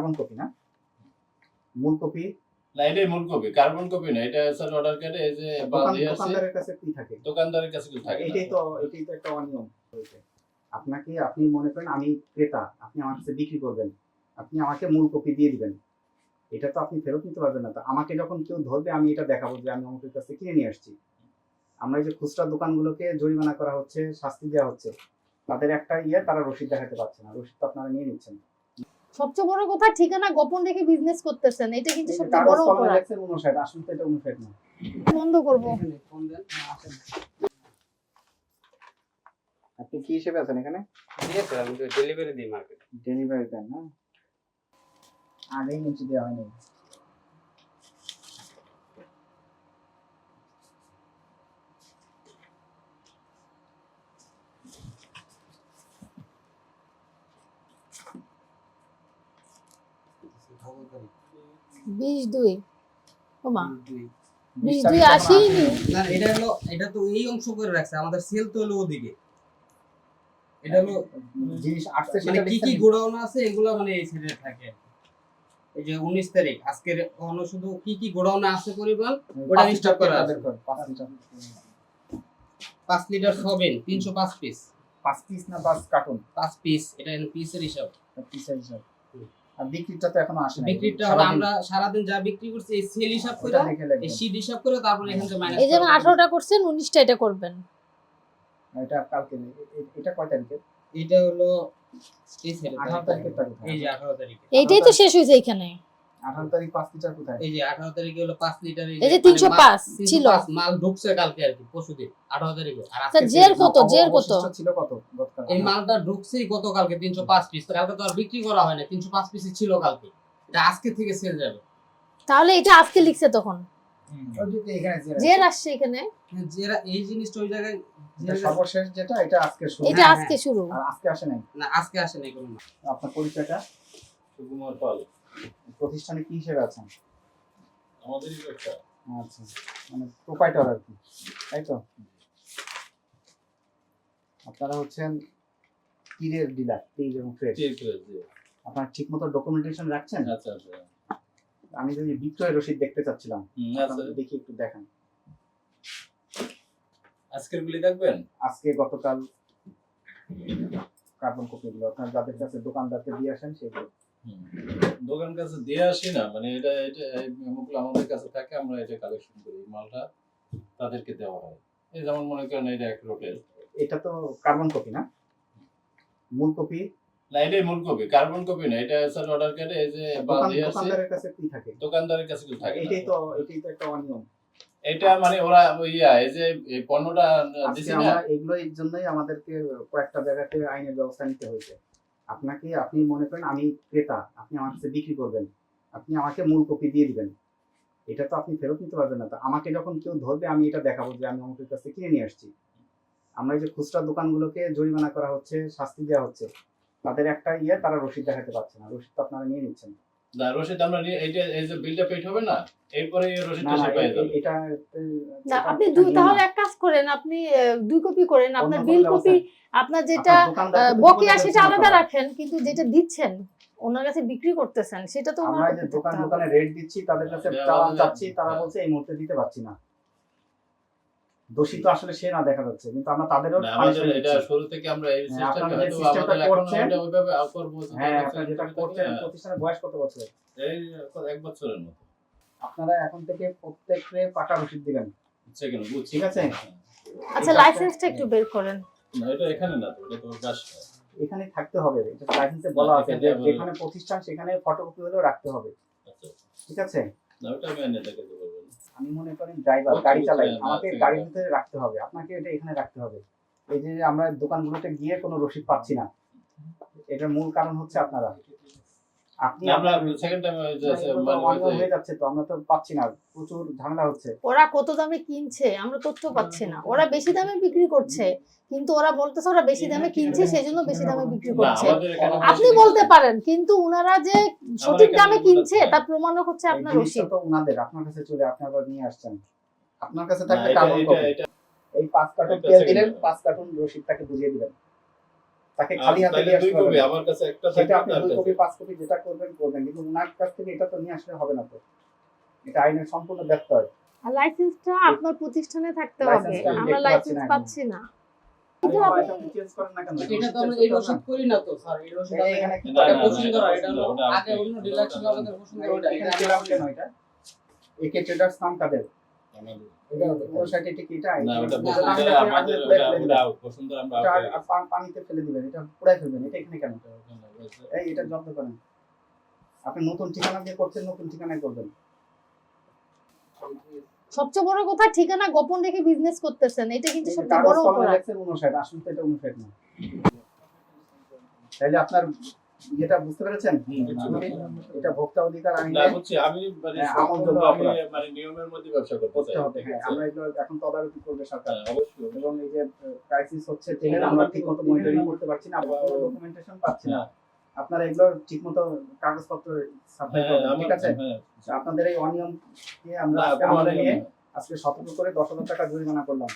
Carbon copy না? মূল copy না এটাই মূল কপি কার্বন কপি না এটা স্যার অর্ডার কার্ডে এই যে দোকানদারের কাছে কি থাকে? দোকানদারের কাছে কিছু থাকে এটাই তো এটাই তো একটা অনিয়ম আপনাকে আপনি মনে করেন আমি ক্রেতা আপনি আমার কাছে বিক্রি করবেন আপনি আমাকে মূল কপি দিয়ে দিবেন। এটা তো আপনি ফেরত নিতে পারবেন না। তো আমাকে যখন কেউ ধরবে আমি এটা দেখাবো যে আমি আমাদের কাছে কিনে নিয়ে আসছি। আমরা এই যে খুচরা দোকানগুলোকে জরিমানা করা হচ্ছে শাস্তি দেওয়া হচ্ছে তাদের একটা ইয়ে তারা রসিদ দেখাতে পারছে না। রসিদ তো আপনারা নিয়ে নিচ্ছেন। সবচেয়ে বড় কথা ঠিকানা গোপন রেখে বিজনেস করতেছেন এটা কিন্তু সবচেয়ে বড় অপরাধ। আসলে তো এটা না বন্ধ করব। আপনি কি হিসেবে আছেন এখানে? দিয়ে স্যার আমি তো ডেলিভারি দিই মার্কেট ডেলিভারি দেন না? আগেই নিচে দেওয়া হয়নি। বিশ দুই। ওমা বিশ দুই। আসেইনি। না এটা হলো এটা তো এই অংশ করে রাখছে আমাদের সেল তো হলো ওদিকে। এটা হলো জিনিস আসছে মানে সেটা কি কি গোডাউন আছে এগুলো মানে এই সাইডে থাকে। এই যে উনিশ তারিখ আজকের অন্য শুধু কি কি গোডাউনে আছে পরিমাণ? ওটা স্টক করা আছে। লিটার। সবেন তিনশো পাঁচ পিস পাঁচ পিস না পাঁচ কার্টুন পাঁচ পিস এটা পিসের হিসাব। পিসের হিসাব। বিক্রিটা তো এখনও আসে বিক্রিটা আমরা সারা দিন যা বিক্রি করছি এই সেল হিসাব করে এই হিসাব করে তারপরে এখান থেকে মাইনাস এই যেমন আঠারোটা করছেন উনিশটা এটা করবেন। এটা কালকে এটা কয় তারিখে? এটা হলো এই যে আঠারো তারিখে। এইটাই তো শেষ হয়েছে এখানে। আঠারো তারিখ পাঁচ লিটার কোথায়? এই যে আঠারো তারিখে হলো পাঁচ লিটার এই যে 305 ছিল। মাল ঢুকছে কালকে আর কি পরশুদিন আঠারো তারিখে আর জের কত জের কত? ছিল কত এই মালটা ঢুকছেই গতকালকে তিনশো পাঁচ পিস কালকে তো আর বিক্রি করা হয় না তিনশো পাঁচ পিসই ছিল কালকে। এটা আজকে থেকে সেল যাবে। তাহলে এটা আজকে লিখছে তখন? যে এখানে জের আসছে এখানে? যেরা এই জিনিসটা ওই জায়গায় সর্বশেষ যেটা এটা আজকে শুরু। এটা হ্যাঁ, আজকে শুরু। আজকে আসে নাই? না আজকে আসে নাই কোনো আপনার পরিচয়টা? সুকুমার পাল। প্রতিষ্ঠানে কি হিসেবে আছেন? আমাদেরই একটা। আচ্ছা মানে প্রোপাইটার আর কি তাই তো? আপনারা হচ্ছেন তীরের ডিলার তীর এবং ফ্রেশ। আপনারা ঠিক মতো ডকুমেন্টেশন রাখছেন? আচ্ছা আচ্ছা। আমি যদি বিক্রয় রসিদ দেখতে চাচ্ছিলাম আচ্ছা। দেখি একটু দেখান। আজকের গুলি দেখবেন? আজকে গতকাল কার্বন কপিগুলো আপনার যাদের কাছে দোকানদারকে দিয়ে আসেন সেগুলো। দোকান কাছে দিয়ে আসি না মানে এটা এটা মেমোগুলো আমাদের কাছে থাকে আমরা এটা কালেকশন করি মালটা তাদেরকে দেওয়া হয়। এই যেমন মনে করেন এটা এক হোটেল এটা তো কার্বন কপি না? মূল কপি না এটাই মূল কপি কার্বন কপি না এটা স্যার অর্ডার এই যে দোকানদারের কাছে কি থাকে? দোকানদারের কাছে থাকে এটাই তো এটাই তো একটা অনিয়ম। এটা মানে ওরা ইয়া এই যে পণ্যটা দিছি না? এগুলো এর জন্যই আমাদেরকে কয়েকটা জায়গাতে আইনের ব্যবস্থা নিতে হয়েছে। আপনাকে আপনি মনে করেন আমি ক্রেতা, আপনি আমার কাছে বিক্রি করবেন, আপনি আমাকে মূল কপি দিয়ে দিবেন। এটা তো আপনি ফেরত নিতে পারবেন না। তো আমাকে যখন কেউ ধরবে, আমি এটা দেখাবো যে আমি অমুকের কাছে কিনে নিয়ে আসছি। আমরা এই যে খুচরা দোকানগুলোকে জরিমানা করা হচ্ছে, শাস্তি দেওয়া হচ্ছে, তাদের একটা ইয়ে তারা রসিদ দেখাতে পারছে না। রসিদ তো আপনারা নিয়ে নিচ্ছেন। না রসিদ আমরা নিয়ে এইটা এই যে বিলটা পেড হবে না এরপরে এই না রসিদটা সে পেয়ে যাবে। এটা না আপনি দুই তাহলে এক কাজ করেন আপনি দুই কপি করেন আপনার বিল কপি আপনার যেটা বকেয়া সেটা আলাদা রাখেন কিন্তু যেটা দিচ্ছেন ওনার কাছে বিক্রি করতেছেন সেটা তো আমরা যে দোকান দোকানে রেট দিচ্ছি তাদের কাছে হ্যাঁ, চাচ্ছি তারা। বলছে এই মুহূর্তে দিতে পারছি না। দোষী তো আসলে সে না দেখা যাচ্ছে কিন্তু আমরা তাদেরও এটা শুরু থেকে আমরা এই হ্যাঁ, সিস্টেমে আপনারা যে হয়তো systemটা আমাদের এখন করছেন, ওইভাবে করব হ্যাঁ আপনারা যেটা করছেন প্রতিষ্ঠানের বয়স কত বছর এই এক বছরের মতো। আপনারা এখন থেকে প্রত্যেককে পাকা রসিদ দিবেন। ঠিক আছে? আচ্ছা লাইসেন্সটা একটু বের করেন। না এটা এখানে না এটা তো এখানে থাকতে হবে এটা লাইসেন্সে বলা আছে যে যেখানে প্রতিষ্ঠান সেখানে ফটোকপি হলেও রাখতে হবে। আচ্ছা। ঠিক আছে? না ওটা আমি এনে। আমি মনে করি ড্রাইভার গাড়ি চালাই আমাকে গাড়ির ভিতরে রাখতে হবে আপনাকে এটা এখানে রাখতে হবে। এই যে আমরা দোকানগুলোতে গিয়ে কোনো রসিদ পাচ্ছি না এটার মূল কারণ হচ্ছে আপনারা। আপনি আমরা সেকেন্ড টাইম এগুলো তো অনিয়ম হয়ে যাচ্ছে তো আমরা তো পাচ্ছি না প্রচুর ঝামেলা হচ্ছে। ওরা কত দামে কিনছে আমরা তথ্য পাচ্ছি না। ওরা বেশি দামে বিক্রি করছে কিন্তু ওরা বলতেছে ওরা বেশি দামে কিনছে সেজন্য বেশি দামে বিক্রি করছে। আপনি বলতে পারেন কিন্তু ওনারা যে সঠিক দামে কিনছে। তার প্রমাণও হচ্ছে আপনার রসিদ। তো উনাদের আপনার কাছে চলে আপনি আবার নিয়ে আসছেন। আপনার কাছে না, থাকবে কার্বন কপি। এই পাঁচ কার্টুন তেল দিলেন পাঁচ কার্টুন রসিদটাকে বুঝিয়ে দিবেন। তাকে খালি হাতে নিয়ে আসতে হবে আমার কাছে একটা সেটা আপনি দুই কপি পাঁচ কপি যেটা করবেন করবেন। কিন্তু উনার কাছ থেকে এটা তো নিয়ে আসলে হবে না তো। এটা আইনের সম্পূর্ণ ব্যর্থ হয়। আর লাইসেন্সটা আপনার প্রতিষ্ঠানে থাকতে হবে। আমরা লাইসেন্স পাচ্ছি না একে ট্রেডার্স নাম কাদের? হয়ে আর পা- পানিতে ফেলে দিবেন এটা পুরাই ফেলবেন এটা এখানে কেন এই এটা জব্দ করেন। আপনি নতুন ঠিকানা দিয়ে করছেন নতুন ঠিকানায় করবেন। সবচেয়ে বড় কথা ঠিকানা গোপন রেখে বিজনেস করতেছেন এটা কিন্তু সবচেয়ে বড় অপরাধ। 59 আসলে তো এটা 59 না। তাহলে আপনার ইয়েটা বুঝতে পেরেছেন? এটা ভোক্তা অধিকার আইনে আমি মানে হ্যাঁ, আমি মানে নিয়মের মধ্যে ব্যবসা করতে হ্যাঁ আমরা এগুলো এখন তদারকি করবে সরকার। হ্যাঁ, অবশ্যই এবং এই যে ক্রাইসিস হচ্ছে ট্রেনের আমরা ঠিক মতো মনিটরিং করতে পারছি না ডকুমেন্টেশন পাচ্ছি না। আপনারা এগুলো ঠিক মতো কাগজপত্র সাপ্লাই করবেন ঠিক আছে। আপনাদের এই অনিয়ম নিয়ে আমরা আজকে সতর্ক করে দশ হাজার টাকা জরিমানা করলাম।